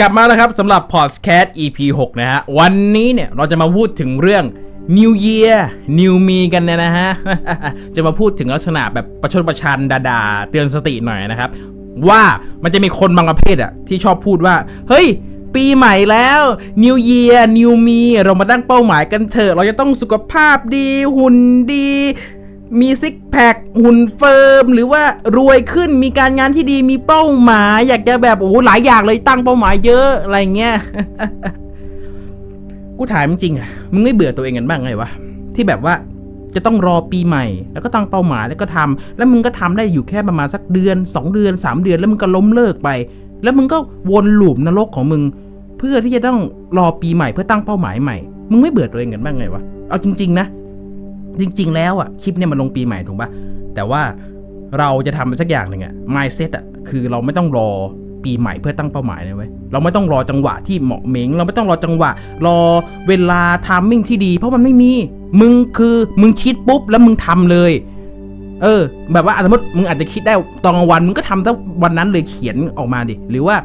กลับมาแล้วครับสำหรับ Podcast EP 6 นะฮะ วันนี้เนี่ยเราจะมาพูดถึงเรื่อง New Year New Me กันเนี่ยนะฮะ จะมาพูดถึงลักษณะแบบประชดประชันดาๆ เตือนสติหน่อยนะครับ ว่ามันจะมีคนบางประเภทอะที่ชอบพูดว่า เฮ้ย ปีใหม่แล้ว New Year New Me เรามาตั้งเป้าหมายกันเถอะ เราจะต้องสุขภาพดีหุ่นดี มีซิกแพคหุ่นเฟิร์ม หรือว่ารวยขึ้นมีการงานที่ดีมีเป้าหมาย อยากจะแบบโอ้โหหลายอย่างเลยตั้งเป้าหมายเยอะอะไรเงี้ยกูถามจริงๆอะมึงไม่เบื่อตัวเองกันบ้างไงวะที่แบบว่าจะต้องรอปีใหม่ แล้วก็ตั้งเป้าหมายแล้วก็ทำแล้วมึงก็ทำได้อยู่แค่ประมาณสักเดือน 2 เดือน 3 เดือน แล้วมึงก็ล้มเลิกไป แล้วมึงก็วนลูปนรกของมึง เพื่อที่จะต้องรอปีใหม่เพื่อตั้งเป้าหมายใหม่ มึงไม่เบื่อตัวเองกันบ้างไงวะเอาจริง ๆ นะ จริง ๆ แล้วอะคลิปเนี่ยมันลงปีใหม่ถูกปะแต่ว่าเราจะทำอะไรสักอย่างหนึ่งอะ mindset อะคือเราไม่ต้องรอปีใหม่เพื่อตั้งเป้าหมายเลยเว้ยเราไม่ต้องรอจังหวะที่เหมาะเหม็ง เราไม่ต้องรอจังหวะ รอเวลาทามมิ่งที่ดี เพราะมันไม่มี มึงคือมึงคิดปุ๊บแล้วมึงทำเลย เออ แบบว่าสมมติมึงอาจจะคิดได้ตอนกลางวันมึงก็ทำตั้งวันนั้นเลยเขียนออกมาดิ หรือว่า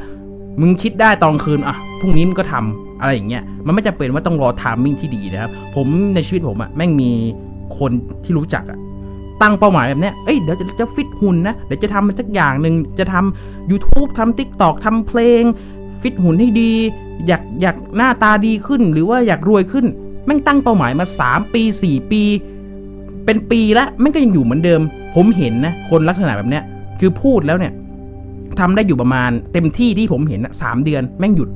มึงคิดได้ตอนคืนอะพรุ่งนี้มึงก็ทำอะไรอย่างเงี้ย มันไม่จำเป็นว่าต้องรอทามมิ่งที่ดีนะครับ ผมในชีวิตผมอะแม่งมี คนที่รู้จักอะตั้งเป้าหมายแบบเนี้ยเอ้ยเดี๋ยวจะจะฟิตหุ่นนะ เดี๋ยวจะทำมันสักอย่างหนึ่งจะทำ YouTube ทำ TikTok ทำเพลง ฟิตหุ่นให้ดี อยากอยากหน้าตาดีขึ้น หรือว่าอยากรวยขึ้น แม่งตั้งเป้าหมายมา 3 ปี 4 ปี เป็นปีละแม่งก็ยังอยู่เหมือนเดิม ผมเห็นนะคนลักษณะแบบเนี้ยคือพูดแล้วเนี่ยทำได้อยู่ประมาณเต็มที่ที่ผมเห็นนะสามเดือนแม่งหยุด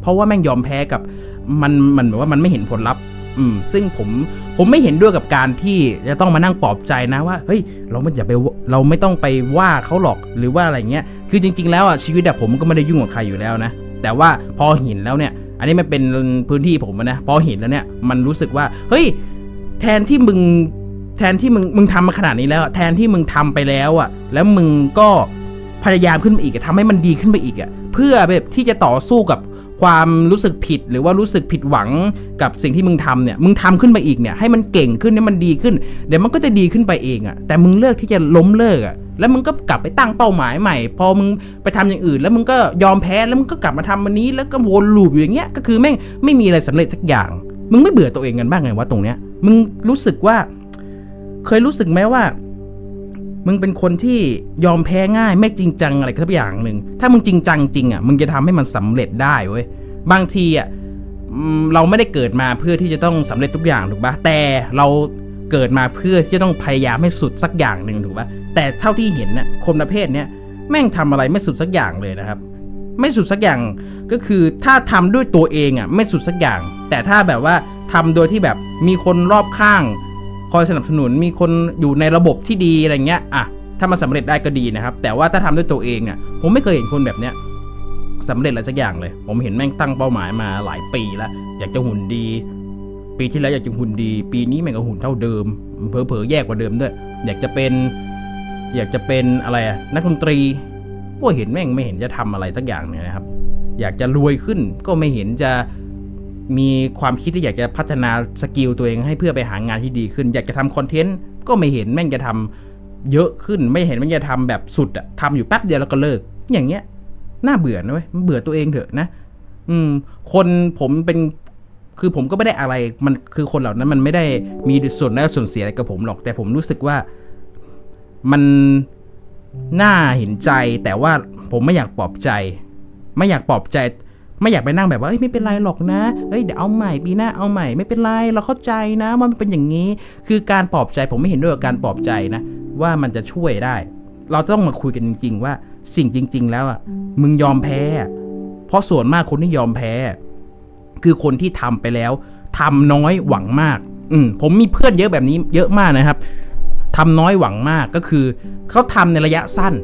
เพราะว่าแม่งยอมแพ้กับมันมันแบบว่ามันไม่เห็นผลลัพธ์ อืมซึ่งผมผมไม่เห็นด้วยกับการที่จะต้องมานั่งปลอบใจนะว่าเฮ้ยเราไม่อย่าไปเราไม่ต้องไปว่าเขาหรอกหรือว่าอะไรเงี้ยคือจริง ๆ แล้วอะชีวิตแบบผมก็ไม่ได้ยุ่งกับใครอยู่แล้วนะแต่ว่าพอเห็นแล้วเนี่ย อันนี้มันเป็นพื้นที่ผมนะพอเห็นแล้วเนี่ยมันรู้สึกว่าเฮ้ยแทนที่มึงแทนที่มึงมึงทำมาขนาดนี้แล้ว แทนที่มึงทำไปแล้วอะ แล้วมึงก็พยายามขึ้นมาอีกอะทำให้มันดีขึ้นไปอีกอะเพื่อแบบที่จะต่อสู้กับ ความรู้สึกผิดหรือว่ารู้สึกผิดหวังกับสิ่งที่มึงทำเนี่ยมึงทำขึ้นไปอีกเนี่ยให้มันเก่งขึ้นให้มันดีขึ้น เดี๋ยวมันก็จะดีขึ้นไปเองอะแต่มึงเลิกที่จะล้มเลิกอะแล้วมึงก็กลับไปตั้งเป้าหมายใหม่ พอมึงไปทำอย่างอื่น แล้วมึงก็ยอมแพ้แล้วมึงก็กลับมาทำมันนี้แล้วก็วนลูปอยู่อย่างเงี้ยก็คือแม่งไม่มีอะไรสำเร็จสักอย่าง มึงไม่เบื่อตัวเองกันบ้างไงวะตรงเนี้ยมึงรู้สึกว่า เคยรู้สึกไหมว่า มึงเป็นคนที่ยอมแพ้ง่ายไม่จริงจังอะไรสักอย่างหนึ่งถ้ามึงจริงจังจริงอะมึงจะทำให้มันสำเร็จได้เว้ยบางทีอะเราไม่ได้เกิดมาเพื่อที่จะต้องสำเร็จทุกอย่างถูกปะแต่เราเกิดมาเพื่อที่จะต้องพยายามให้สุดสักอย่างหนึ่งถูกปะแต่เท่าที่เห็นน่ะคนประเภทเนี้ยแม่งทำอะไรไม่สุดสักอย่างเลยนะครับ ไม่สุดสักอย่างก็คือถ้าทำด้วยตัวเองอะไม่สุดสักอย่าง แต่ถ้าแบบว่าทำโดยที่แบบมีคนรอบข้าง คอยสนับสนุนมีคนอยู่ในระบบที่ดีอะไรเงี้ยอะถ้ามันสำเร็จได้ก็ดีนะครับ แต่ว่าถ้าทำด้วยตัวเองอะผมไม่เคยเห็นคนแบบเนี้ยสำเร็จอะไรสักอย่างเลย ผมเห็นแม่งตั้งเป้าหมายมาหลายปีแล้ว อยากจะหุ่นดี ปีที่แล้วอยากจะหุ่นดี ปีนี้แม่งก็หุ่นเท่าเดิมเผลอแย่กว่าเดิมด้วย อยากจะเป็น อยากจะเป็นอะไรอะนักดนตรีก็เห็นแม่งไม่เห็นจะทำอะไรสักอย่างเนี่ยนะครับ อยากจะรวยขึ้นก็ไม่เห็นจะ มีความคิดที่อยากจะพัฒนาสกิลตัวเองให้เพื่อไปหางานที่ดีขึ้น อยากจะทำคอนเทนต์ก็ไม่เห็นแม่งจะทำเยอะขึ้นไม่เห็นแม่งจะทำแบบสุดอะทำอยู่แป๊บเดียวแล้วก็เลิก อย่างเงี้ยน่าเบื่อนะเว้ยเบื่อตัวเองเถอะนะ อืม คนผมเป็นคือผมก็ไม่ได้อะไรมันคือคนเหล่านั้นมันไม่ได้มีส่วนได้ส่วนเสียอะไรกับผมหรอก แต่ผมรู้สึกว่ามันน่าเห็นใจแต่ว่าผมไม่อยากปลอบใจ ไม่อยากปลอบใจ ไม่อยากไปนั่งแบบว่าเอ้ยไม่เป็นไรหรอกนะเอ้ยเดี๋ยวเอาใหม่ปีหน้าเอาใหม่ไม่เป็นไรเราเข้าใจนะว่ามันเป็นอย่างนี้ คือการปลอบใจผมไม่เห็นด้วยกับการปลอบใจนะ ว่ามันจะช่วยได้ เราต้องมาคุยกันจริง ๆ ว่าสิ่งจริง ๆ แล้วอะมึงยอมแพ้ เพราะส่วนมากคนที่ยอมแพ้ คือคนที่ทำไปแล้วทำน้อยหวังมาก อืมผมมีเพื่อนเยอะแบบนี้เยอะมากนะครับทำน้อยหวังมากก็คือเขาทำในระยะสั้น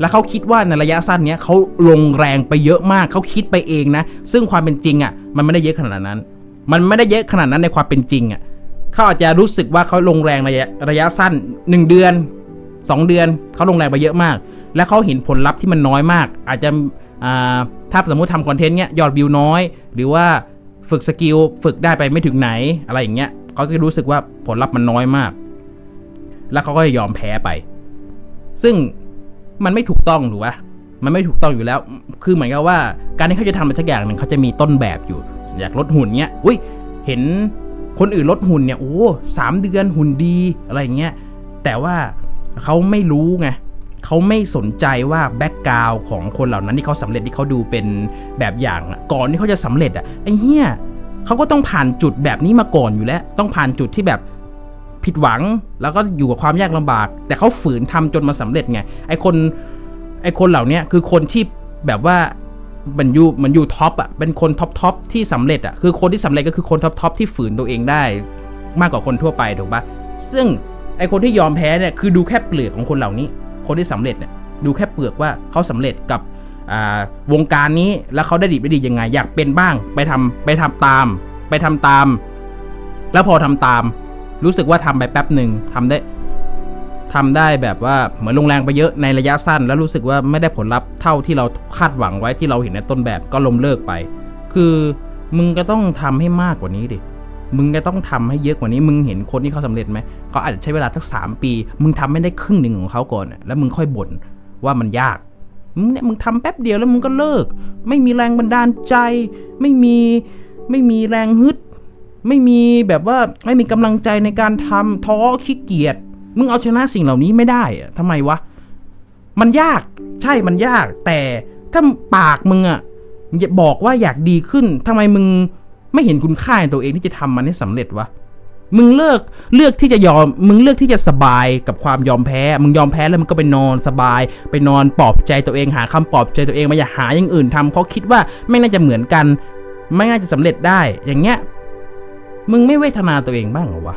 แล้วเขาคิดว่าในระยะสั้นเนี้ยเขาลงแรงไปเยอะมากเขาคิดไปเองนะ ซึ่งความเป็นจริงอะมันไม่ได้เยอะขนาดนั้น มันไม่ได้เยอะขนาดนั้นในความเป็นจริงอะเขาอาจจะรู้สึกว่าเขาลงแรงระยะระยะสั้น 1 เดือน 2 เดือนเขาลงแรงไปเยอะมาก และเขาเห็นผลลัพธ์ที่มันน้อยมาก อาจจะอ่าถ้าสมมติทำคอนเทนต์เนี้ยยอดวิวน้อย หรือว่าฝึกสกิลฝึกได้ไปไม่ถึงไหนอะไรอย่างเงี้ยเขาก็รู้สึกว่าผลลัพธ์มันน้อยมาก แล้วเขาก็จะยอมแพ้ไป ซึ่ง มันไม่ถูกต้องหรือวะมันไม่ถูกต้องอยู่แล้ว คือเหมือนกับว่า การที่เขาจะทำอะไรสักอย่างหนึ่งเขาจะมีต้นแบบอยู่ อยากลดหุ่นเนี้ย อุ้ย เห็นคนอื่นลดหุ่นเนี่ย โอ้สามเดือนหุ่นดีอะไรเงี้ย แต่ว่าเขาไม่รู้ไงเขาไม่สนใจว่าแบ็กกราวของคนเหล่านั้นที่เขาสำเร็จที่เขาดูเป็นแบบอย่างอะก่อนที่เขาจะสำเร็จอะไอ้เหี้ยเขาก็ต้องผ่านจุดแบบนี้มาก่อนอยู่แล้ว ต้องผ่านจุดที่แบบ ผิดหวัง แล้วก็อยู่กับความยากลำบาก แต่เขาฝืนทำจนมาสำเร็จไงไอคนไอคนเหล่านี้คือคนที่แบบว่ามันอยู่มันอยู่ท็อปอะเป็นคนท็อปท็อปที่สำเร็จอะคือคนที่สำเร็จก็คือคนท็อปท็อปที่ฝืนตัวเองได้ มากกว่าคนทั่วไปถูกปะซึ่งไอคนที่ยอมแพ้เนี่ยคือดูแค่เปลือกของคนเหล่านี้ คนที่สำเร็จเนี่ยดูแค่เปลือกว่าเขาสำเร็จกับวงการนี้แล้วเขาได้ดีไม่ดียังไง อยากเป็นบ้างไปทำไปทำตาม ไปทำตาม แล้วพอทำตาม รู้สึกว่าทำไปแป๊บหนึ่งทำได้ทำได้แบบว่าเหมือนลงแรงไปเยอะในระยะสั้น แล้วรู้สึกว่าไม่ได้ผลลัพธ์เท่าที่เราคาดหวังไว้ที่เราเห็นในต้นแบบก็ล้มเลิกไป คือมึงก็ต้องทำให้มากกว่านี้ดิมึงก็ต้องทำให้เยอะกว่านี้ มึงเห็นคนที่เขาสำเร็จไหมเขาอาจจะใช้เวลาสักสามปี มึงทำไม่ได้ครึ่งหนึ่งของเขาก่อน แล้วมึงค่อยบ่นว่ามันยาก มึงเนี่ยมึงทำแป๊บเดียวแล้วมึงก็เลิก ไม่มีแรงบันดาลใจ ไม่มีไม่มีแรงฮึด ไม่มีแบบว่าไม่มีกำลังใจในการทำท้อขี้เกียจมึงเอาชนะสิ่งเหล่านี้ไม่ได้อะทำไมวะ มันยากใช่มันยาก แต่ถ้าปากมึงอะบอกว่าอยากดีขึ้นทำไมมึงไม่เห็นคุณค่าในตัวเองที่จะทำมันให้สำเร็จวะมึงเลิกเลือกที่จะยอม มึงเลือกที่จะสบายกับความยอมแพ้ มึงยอมแพ้แล้วมึงก็ไปนอนสบาย ไปนอนปลอบใจตัวเองหาคำปลอบใจตัวเองมาอย่าหาอย่างอื่นทำเขาคิดว่าไม่น่าจะเหมือนกัน ไม่น่าจะสำเร็จได้ อย่างเงี้ย มึงไม่เวทนาตัวเองบ้างเหรอวะ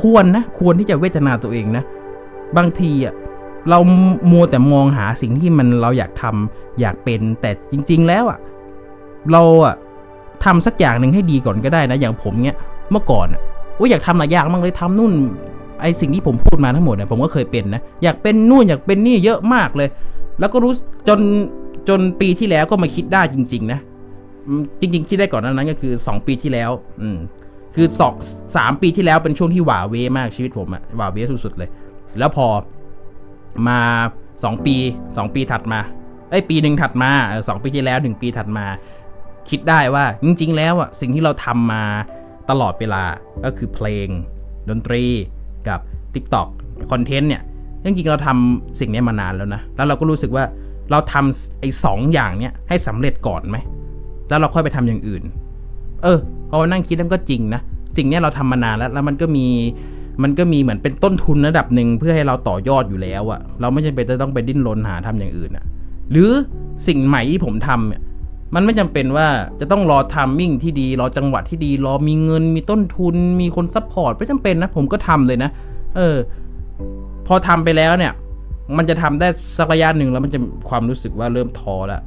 ควรนะ ควรที่จะเวทนาตัวเองนะ บางทีอะเรามัวแต่มองหาสิ่งที่มันเราอยากทำอยากเป็นแต่จริง ๆ แล้วอะ เราอะทำสักอย่างหนึ่งให้ดีก่อนก็ได้นะ อย่างผมเนี้ยเมื่อก่อนอะโอ้ยอยากทำหลายอย่างมากเลยทำนู่นไอสิ่งที่ผมพูดมาทั้งหมดเนี่ยผมก็เคยเป็นนะอยากเป็นนู่นอยากเป็นนี่เยอะมากเลย แล้วก็รู้จนจนปีที่แล้วก็มาคิดได้จริง ๆ นะ จริงๆคิดได้ก่อนหนานั้นก็คือ 2 ปีที่แล้ว อืมคือสองสามปีที่แล้วเป็นช่วงที่หวาเวมากชีวิตผมอะหวาเวสุดๆเลย แล้วพอมาสองปีสองปีถัดมาเอ้ยปีหนึ่งถัดมาเออสองปีที่แล้วหนึ่งปีถัดมา คิดได้ว่าจริง ๆ แล้วอะสิ่งที่เราทำมาตลอดเวลาก็คือเพลง ดนตรีกับ TikTok คอนเทนต์เนี่ยจริงๆเราทำสิ่งเนี้ยมานานแล้วนะ แล้วเราก็รู้สึกว่าเราทำไอ้สองอย่างเนี้ยให้สำเร็จก่อนไหม แล้วเราค่อยไปทำอย่างอื่น เออพอมานั่งคิดแล้วก็จริงนะสิ่งนี้เราทำมานานแล้ว แล้วมันก็มีมันก็มีเหมือนเป็นต้นทุนระดับหนึ่งเพื่อให้เราต่อยอดอยู่แล้วอะเราไม่จำเป็นจะต้องไปดิ้นรนหาทำอย่างอื่นอะหรือสิ่งใหม่ที่ผมทำเนี่ยมันไม่จำเป็นว่าจะต้องรอทามมิ่งที่ดี รอจังหวะที่ดี รอมีเงิน มีต้นทุน มีคนซัพพอร์ตไม่จำเป็นนะ ผมก็ทำเลยนะ เออ พอทำไปแล้วเนี่ย มันจะทำได้สักระยะหนึ่งแล้วมันจะความรู้สึกว่าเริ่มท้อแล้ว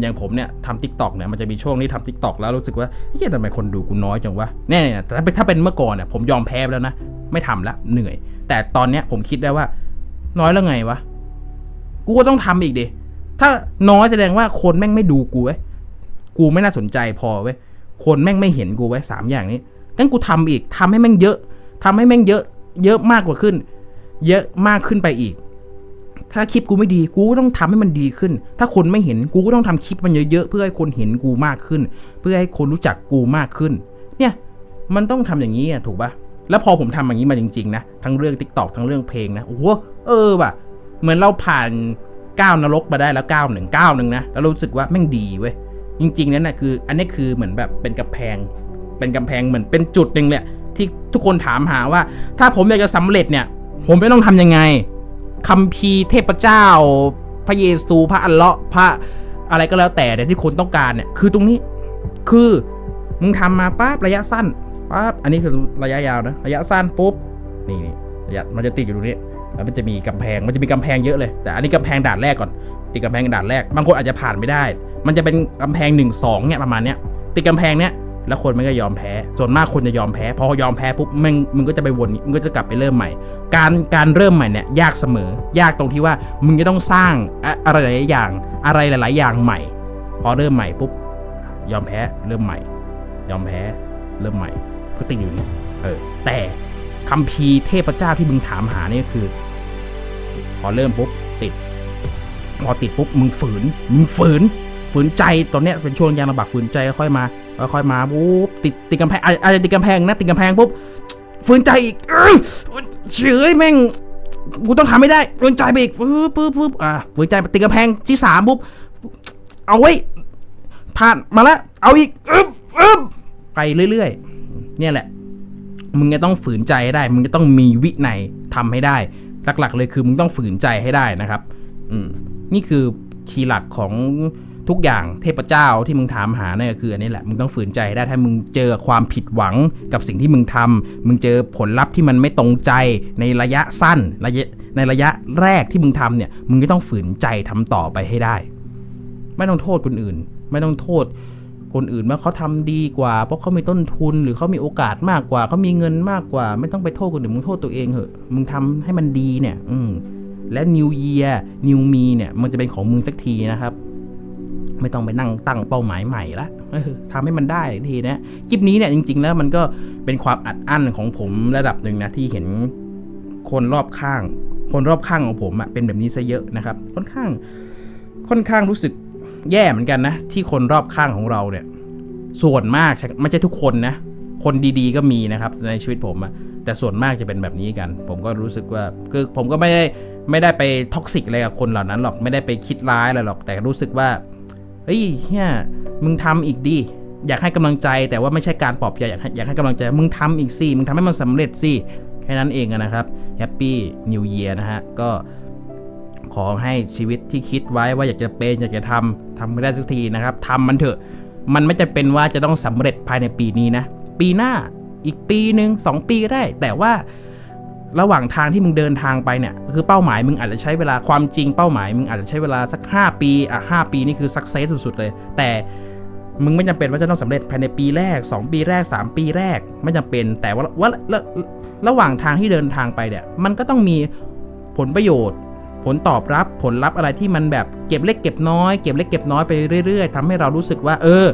อย่างผมเนี่ยทำทิกตอกเนี่ยมันจะมีช่วงที่ทำทิกตอกแล้วรู้สึกว่าเฮ้ยทำไมคนดูกูน้อยจังวะแน่ๆแต่ถ้าเป็นถ้าเป็นเมื่อก่อนเนี่ยผมยอมแพ้ไปแล้วนะไม่ทำละเหนื่อย แต่ตอนเนี้ยผมคิดได้ว่า น้อยแล้วไงวะกูก็ต้องทำอีกดิถ้าน้อยแสดงว่าคนแม่งไม่ดูกูเว้ยกูไม่น่าสนใจพอเว้ยคนแม่งไม่เห็นกูไว้สามอย่างนี้งั้นกูทำอีกทำให้แม่งเยอะทำให้แม่งเยอะ เยอะมากกว่าขึ้น เยอะมากขึ้นไปอีก ถ้าคลิปกูไม่ดีกูก็ต้องทำให้มันดีขึ้น ถ้าคนไม่เห็นกูก็ต้องทำคลิปมันเยอะๆเพื่อให้คนเห็นกูมากขึ้น เพื่อให้คนรู้จักกูมากขึ้น เนี่ยมันต้องทำอย่างนี้อะถูกปะแล้วพอผมทำอย่างนี้มาจริงๆนะทั้งเรื่อง t ิ k t o k ทั้งเรื่องเพลงนะโอ้โหเออว่ะเหมือนเราผ่านก้าวนรกมาได้แล้วก้าวหนึ่งก้าวหนึ่งนะแล้วรู้สึกว่าแม่งดีเว้ยจริงๆนั่นแหละคือ อันนี้คือเหมือนแบบเป็นกำแพง เป็นกำแพงเหมือนเป็นจุดหนึ่งเลยที่ทุกคนถามหาว่า ถ้าผมอยากจะสำเร็จเนี่ย ผมจะต้องทำยังไง คัมภีร์เทพเจ้า พระเยซูพระอัลเลาะห์พระอะไรก็แล้วแต่เนี่ยที่คนต้องการเนี่ยคือตรงนี้คือมึงทำมาปั๊บระยะสั้นปั๊บอันนี้คือระยะยาวนะระยะสั้นปุ๊บนี่นี่ระยะมันจะติดอยู่ตรงนี้แล้วมันจะมีกำแพงมันจะมีกำแพงเยอะเลย แต่อันนี้กำแพงด่านแรกก่อนติดกำแพงด่านแรก บางคนอาจจะผ่านไม่ได้ มันจะเป็นกำแพงหนึ่งสองเนี่ยประมาณเนี้ยติดกำแพงเนี้ย แล้วคนมันก็ยอมแพ้ ส่วนมากคนจะยอมแพ้ พอยอมแพ้ปุ๊บมึงมึงก็จะไปวนมึงก็จะกลับไปเริ่มใหม่ การการเริ่มใหม่เนี่ยยากเสมอ ยากตรงที่ว่ามึงจะต้องสร้างอะอะไรหลายอย่างอะไรหลาย ๆ อย่างใหม่ พอเริ่มใหม่ปุ๊บยอมแพ้เริ่มใหม่ ยอมแพ้เริ่มใหม่ก็ติดอยู่นี่เออแต่คัมภีร์เทพเจ้าที่มึงถามหานี่ก็คือ พอเริ่มปุ๊บติด พอติดปุ๊บมึงฝืน มึงฝืน ฝืนใจตอนเนี้ยเป็นช่วงยางลำบากฝืนใจค่อยมาค่อยมาปุ๊บติดติดกำแพงอะอะไรติดกำแพงนะติดกำแพงปุ๊บฝืนใจอีกเอ้ยเฉยแม่งกูต้องทำไม่ได้ฝืนใจไปอีกปุ๊บปุ๊บปุ๊บอะฝืนใจติดกำแพงที่สามปุ๊บเอาไว้ผ่านมาแล้วเอาอีกอึ๊บอึ๊บไปเรื่อยๆ เนี่ยแหละ มึงจะต้องฝืนใจให้ได้ มึงจะต้องมีวินัยทำให้ได้ หลักๆ เลยคือมึงต้องฝืนใจให้ได้นะครับ อืมนี่คือคีย์หลักของ ทุกอย่างเทพเจ้าที่มึงถามหาเนี่ยคืออันนี้แหละมึงต้องฝืนใจได้ถ้ามึงเจอความผิดหวังกับสิ่งที่มึงทำมึงเจอผลลัพธ์ที่มันไม่ตรงใจในระยะสั้นระยะในระยะแรกที่มึงทำเนี่ยมึงก็ต้องฝืนใจทำต่อไปให้ได้ ไม่ต้องโทษคนอื่น ไม่ต้องโทษคนอื่นว่าเขาทำดีกว่า เพราะเขามีต้นทุนหรือเขามีโอกาสมากกว่าเขามีเงินมากกว่า ไม่ต้องไปโทษคนอื่นมึงโทษตัวเองเหอะมึงทำให้มันดีเนี่ย อืและ New Year New Me เนี่ยมันจะเป็นของมึงสักทีนะครับ ไม่ต้องไปนั่งตั้งเป้าหมายใหม่ละเออทำให้มันได้ทีนะคลิปนี้เนี่ยจริง ๆ แล้วมันก็เป็นความอัดอั้นของผมระดับหนึ่งนะที่เห็นคนรอบข้าง คนรอบข้างของผมอะเป็นแบบนี้ซะเยอะนะครับ ค่อนข้างค่อนข้างรู้สึกแย่เหมือนกันนะ ที่คนรอบข้างของเราเนี่ย ส่วนมากไม่ใช่ทุกคนนะ คนดีๆก็มีนะครับในชีวิตผมอะแต่ส่วนมากจะเป็นแบบนี้กัน ผมก็รู้สึกว่าคือผมก็ไม่ได้ไม่ได้ไปท็อกซิกอะไรกับคนเหล่านั้นหรอกไม่ได้ไปคิดร้ายอะไรหรอกแต่รู้สึกว่า เฮ้ยเนี่ยมึงทำอีกดิอยากให้กำลังใจแต่ว่าไม่ใช่การปลอบใจอยากอยากให้กำลังใจมึงทำอีกสิมึงทำให้มันสำเร็จสิแค่นั้นเองนะครับแฮปปี้นิวเยียร์นะฮะก็ขอให้ชีวิตที่คิดไว้ว่าอยากจะเป็นอยากจะทำทำไม่ได้สักทีนะครับทำมันเถอะ มันไม่จำเป็นว่าจะต้องสำเร็จภายในปีนี้นะ ปีหน้าอีกปีหนึ่งสองปีก็ได้ แต่ว่า ระหว่างทางที่มึงเดินทางไปเนี่ยคือเป้าหมายมึงอาจจะใช้เวลาความจริงเป้าหมายมึงอาจจะใช้เวลาสัก 5 ปีอะหปีนี่คือสักเซสสุดๆเลย แต่มึงไม่จำเป็นว่าจะต้องสำเร็จภายในปีแรก 2 ปีแรก 3 ปีแรกไม่จำเป็น แต่ว่าว่าระระหว่างทางที่เดินทางไปเนี่ยมันก็ต้องมีผลประโยชน์ ผลตอบรับผลลัพธ์อะไรที่มันแบบเก็บเล็กเก็บน้อย เก็บเล็กเก็บน้อยไปเรื่อย ๆทำให้เรารู้สึกว่า เออ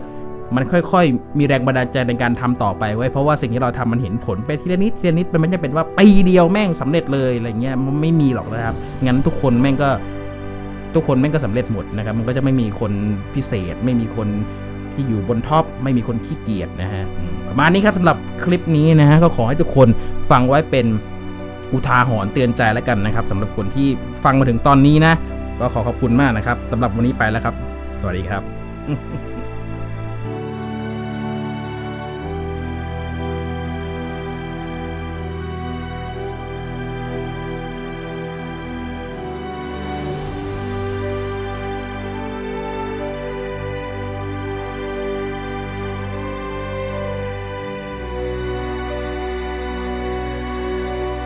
มันค่อย ๆ มีแรงบันดาลใจในการทำต่อไปไว้เพราะว่าสิ่งที่เราทำมันเห็นผลไปทีละนิดทีละนิดมันไม่จำเป็นว่าปีเดียวแม่งสำเร็จเลยอะไรเงี้ยมันไม่มีหรอกนะครับงั้นทุกคนแม่งก็ทุกคนแม่งก็สำเร็จหมดนะครับมันก็จะไม่มีคนพิเศษ ไม่มีคนที่อยู่บนท็อปไม่มีคนขี้เกียจนะฮะประมาณนี้ครับสำหรับคลิปนี้นะฮะก็ขอให้ทุกคนฟังไว้เป็นอุทาหรณ์เตือนใจแล้วกันนะครับสำหรับคนที่ฟังมาถึงตอนนี้นะ ก็ขอขอบคุณมากนะครับสำหรับวันนี้ไปแล้วครับ สวัสดีครับ